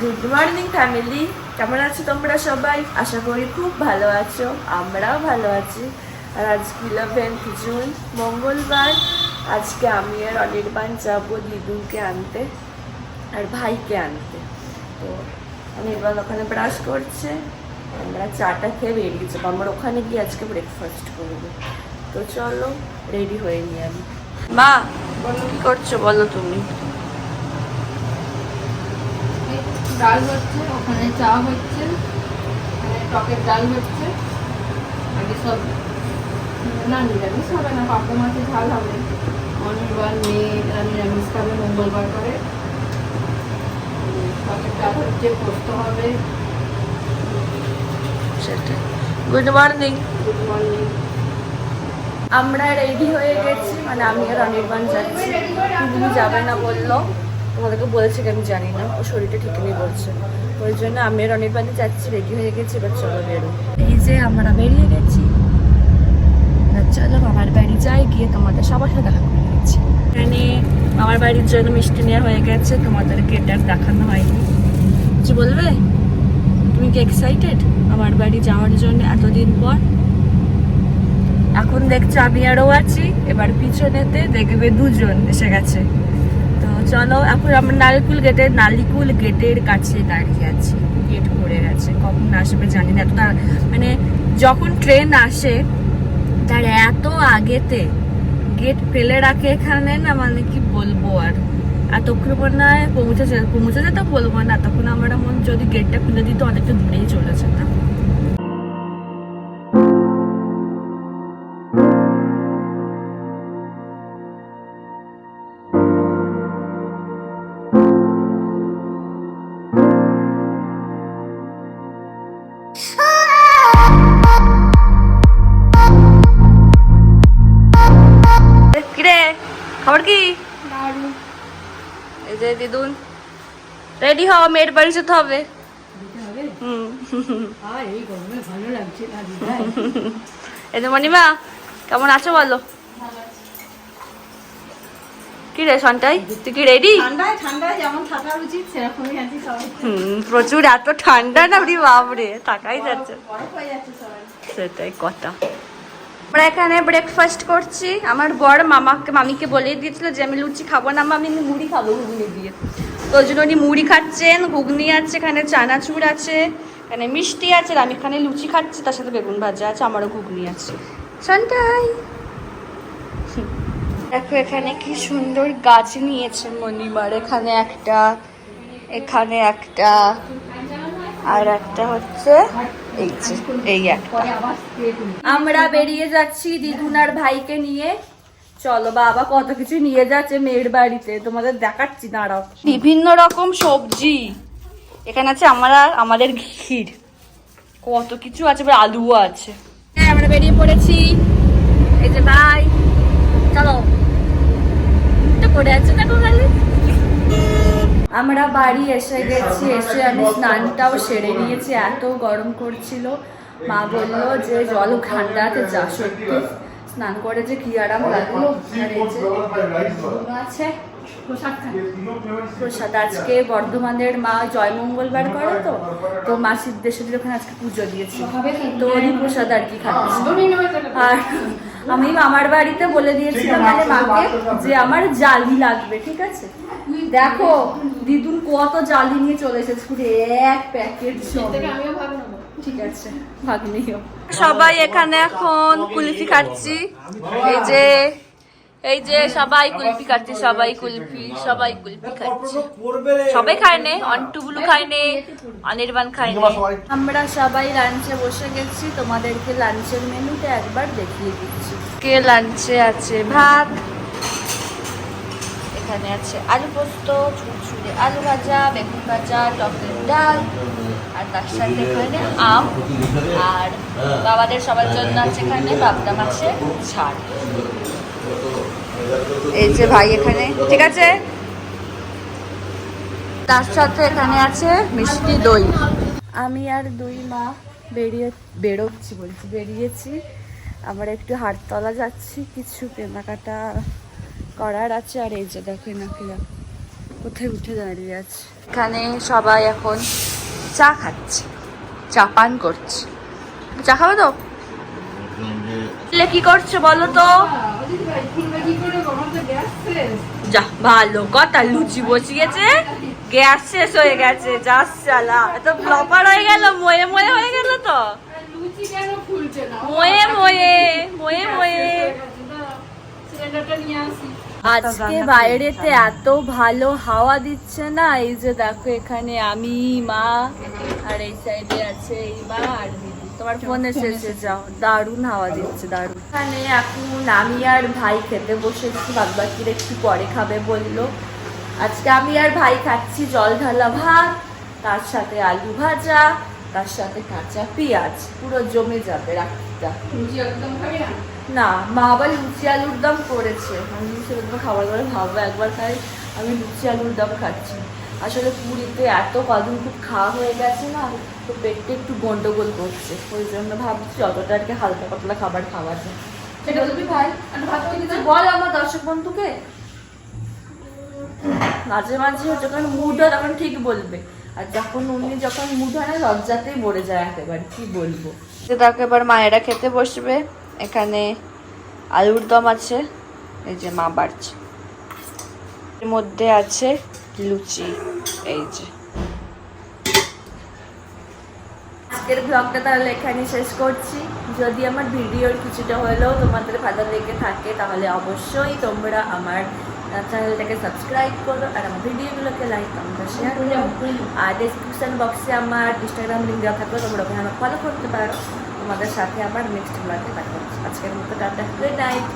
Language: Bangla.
গুড মর্নিং ফ্যামিলি কেমন আছো তোমরা সবাই? আশা করি খুব ভালো আছো। আমরাও ভালো আছি। আর আজকে ইলেভেন্থ জুন মঙ্গলবার। আজকে আমি আর অনির্বাণ যাব দিদুকে আনতে আর ভাইকে আনতে। তো অনির্বাণ ওখানে ব্রাশ করছে। আমরা চাটা খেয়ে বেরিয়ে যাব। আমরা ওখানে গিয়ে আজকে ব্রেকফাস্ট করব। তো চলো রেডি হয়ে নিই আমি। মা, বলো কি করছ? বলো তুমি। ডাল হচ্ছে ওখানে চা হচ্ছে ওখানে টকের ডাল হচ্ছে আগে সব না নিরামিষ হবে না পাপড়া মাছের ঝাল হবে। অনির্বাণ মেয়েরা নিরামিষ খাবে মঙ্গলবার করে। টকের ডাল হচ্ছে পোস্ত হবে। গুড মর্নিং গুড মর্নিং আমরা রেডি হয়ে গেছি মানে আমি আর অনির্বাণ যাচ্ছি। তুমি যাবে না বলল। তোমাদেরকে বলেছে কি আমি জানি না। ও শরীরটা ঠিক নেই বলছে। ওই জন্য আমি আর অনির্বাণই যাচ্ছি রেডি হয়ে গেছি, এবার চলো বেরো এই যে আমরা বেরিয়ে গেছি। চলো মামার বাড়ি যাই, গিয়ে তোমাদের সবার সাথে দেখা করে গেছি এখানে মামার বাড়ির জন্য মিষ্টি নেওয়া হয়ে গেছে, তোমাদেরকে এটা দেখানো হয়নি। কিছু বলবে? তুমি কি এক্সাইটেড আমার বাড়ি যাওয়ার জন্য এতদিন পর? এখন দেখছ আমি আরও আছি, এবার পিছনেতে দেখবে দুজন এসে গেছে। চলো, এখন আমরা নালিকুল গেটের নালিকুল গেটের কাছে দাঁড়িয়ে আছি। গেট পড়ে গেছে। কখন আসবে জানি না। এত তাড়া- মানে যখন ট্রেন আসে, তার এত আগেতে গেট ফেলে রাখে এখানে না মানে কি বলব আর। এতক্ষণ মনে হয় পৌঁছে যে- পৌঁছে যেতে বলব না। তখন আমরা মন যদি গেটটা খুলে দিত, অনেকটা দূরেই চলে যেতাম। খবর কি এই যে দিদুন রেডি হও মেয়ের বাড়ি যেতে হবে এই যে মণিমা কেমন আছো বলো কি রে সন্টাই তুই কি রেডি প্রচুর এত ঠান্ডা না বাড়ি বাপরে থাকাই যাচ্ছে সেটাই কথা আমরা এখানে ব্রেকফাস্ট করছি। আমার বর মামাকে, মামিকে বলে দিয়েছিল যে, আমি লুচি খাব না আমি মুড়ি খাব ঘুগনি দিয়ে। তো ওই জন্য উনি মুড়ি খাচ্ছেন, ঘুগনি আছে, এখানে চানাচুর আছে, এখানে মিষ্টি আছে আমি এখানে লুচি খাচ্ছি, তার সাথে বেগুন ভাজা আছে, আমারও ঘুগনি আছে। সন্টাই দেখো এখানে কি সুন্দর গাছ নিয়েছে মণিমার, এখানে একটা এখানে একটা। আর একটা হচ্ছে এই যে এই একটা। করি আমরা বেরিয়ে যাচ্ছি দিদুনার ভাইকে নিয়ে। চলো বাবা কত কিছু নিয়ে যাচ্ছে মেয়ের বাড়িতে। তোমাদের দেখাচ্ছি দাঁড়াও। বিভিন্ন রকম সবজি। এখানে আছে আমরা আমাদের ঘির কত কিছু আছে এবার আলুও আছে। হ্যাঁ আমরা বেরিয়ে পড়েছি। এই যে ভাই চলো। পড়ে আছে দেখো খালি। আমরা বাড়ি এসে গেছি এসে আমি স্নানটাও সেরে নিয়েছি এত গরম করছিল। মা বলল যে জল ঠান্ডাতে যা সত্যি। স্নান করে যে কি আরাম লাগল। আছে প্রসাদ আজকে বর্ধমানের মা জয়মঙ্গলবার করে তো তো মা সিদ্ধেশ্বরীর ওখানে আজকে পুজো দিয়েছি। তো। ওরই প্রসাদ আর কি খাচ্ছি আর আমি মামার বাড়িতে বলে দিয়েছিলাম মানে মাকে যে আমার জালি লাগবে ঠিক আছে? দেখো দিদুন কত জালি নিয়ে চলে এসেছে পুরো এক প্যাকেট সব আমিও ভাগ নেব। ঠিক আছে ভাগ নিও। সবাই এখানে এখন কুলিফি খাচ্ছি। এই যে এই যে সবাই কুলফি খাচ্ছি সবাই কুলফি সবাই কুলফি খাচ্ছে। সবাই খায় নে অন্টুগুলো খায় নে অনির্বাণ খায় নে। আমরা সবাই লাঞ্চে বসে গেছি তোমাদেরকে লাঞ্চের মেনুটা একবার দেখিয়ে দিচ্ছি। কে লাঞ্চে আছে? ভাত। এখানে আছে আলু পোস্ত ছুটছুড়ে আলু ভাজা বেগুন ভাজা টকের ডাল আর তার সাথে এখানে আম। আর বাবাদের সবার জন্য আছে এখানে বাবদা মাছের ঝাল এই যে ভাই এখানে। ঠিক আছে? তার সাথে এখানে আছে মিষ্টি দই। আমি আর দুই মা বেরিয়ে বেরোচ্ছি বলছি বেরিয়েছি। আমরা একটু হাটতলা যাচ্ছি কিছু কেনাকাটা করার আছে। আর এই যে দেখে নাকি কোথায় উঠে দাঁড়িয়ে আছে। এখানে সবাই এখন চা খাচ্ছে চা পান করছে। চা খাবে তো? কি করছ বলো তো? যা, ভালো কথা, লুচি বসিয়েছে, গ্যাস শেষ হয়ে গেছে যা সালা এত ব্লপার হয়ে গেল, ময়ে ময়ে হয়ে গেল তো। ময়ে ময়ে ময়ে ময়ে। আজকে বাইরেতে এত ভালো হাওয়া দিচ্ছে না, এই যে দেখো এখানে আমি, মা, আর এই সাইডে আছে এই মা আর তোমার ফোন এসেছে যাও। দারুণ হাওয়া দিচ্ছে দারুণ। এখানে এখন আমি আর ভাই খেতে বসেছি বাদবাকিরা একটু পরে খাবে বলল। আজকে আমি আর ভাই খাচ্ছি জল ঢালা ভাত তার সাথে আলু ভাজা তার সাথে কাঁচা পেঁয়াজ। পুরো জমে যাবে রাখিটা না? মা আবার লুচি আলুর দম করেছে। আমি লুচি আলুর দম খাবার পরে ভাববো একবার খাই আমি লুচি আলুর দম খাচ্ছি। আসলে পুরীতে এত কদিন খুব খাওয়া হয়ে গেছে না তো পেটটা একটু গন্ডগোল করছে ওই জন্য ভাবছি যতটা আর কি হালকা পাতলা খাবার খাওয়া যায় সেটা তুমি ভাই বল আমার দর্শক বন্ধুকে? মাঝে মাঝে যখন মুড হয় তখন ঠিক বলবে। আর যখন উনি যখন মুড হয় না লজ্জাতেই মরে যায় একেবারে কি বলব? দেখো এবার মায়েরা খেতে বসবে। এখানে আলুর দম আছে এই যে মা বাড়ছে। এর মধ্যে আছে লুচি এই যে। আজকের ব্লগটা তাহলে এখানে শেষ করছি। যদি আমার ভিডিওর কিছুটা হলেও তোমাদের ভালো লেগে থাকে তাহলে অবশ্যই তোমরা আমার চ্যানেলটাকে সাবস্ক্রাইব করো আর আমার ভিডিওগুলোকে লাইক কমেন্ট শেয়ার করো। আর ডিসক্রিপশন বক্সে আমার ইনস্টাগ্রাম লিঙ্ক দেওয়া থাকবে তোমরা ওখানে ফলো করতে পারো। তোমাদের সাথে আমার নেক্সট ব্লগে দেখা আজকের মতো টাটা গুড নাইট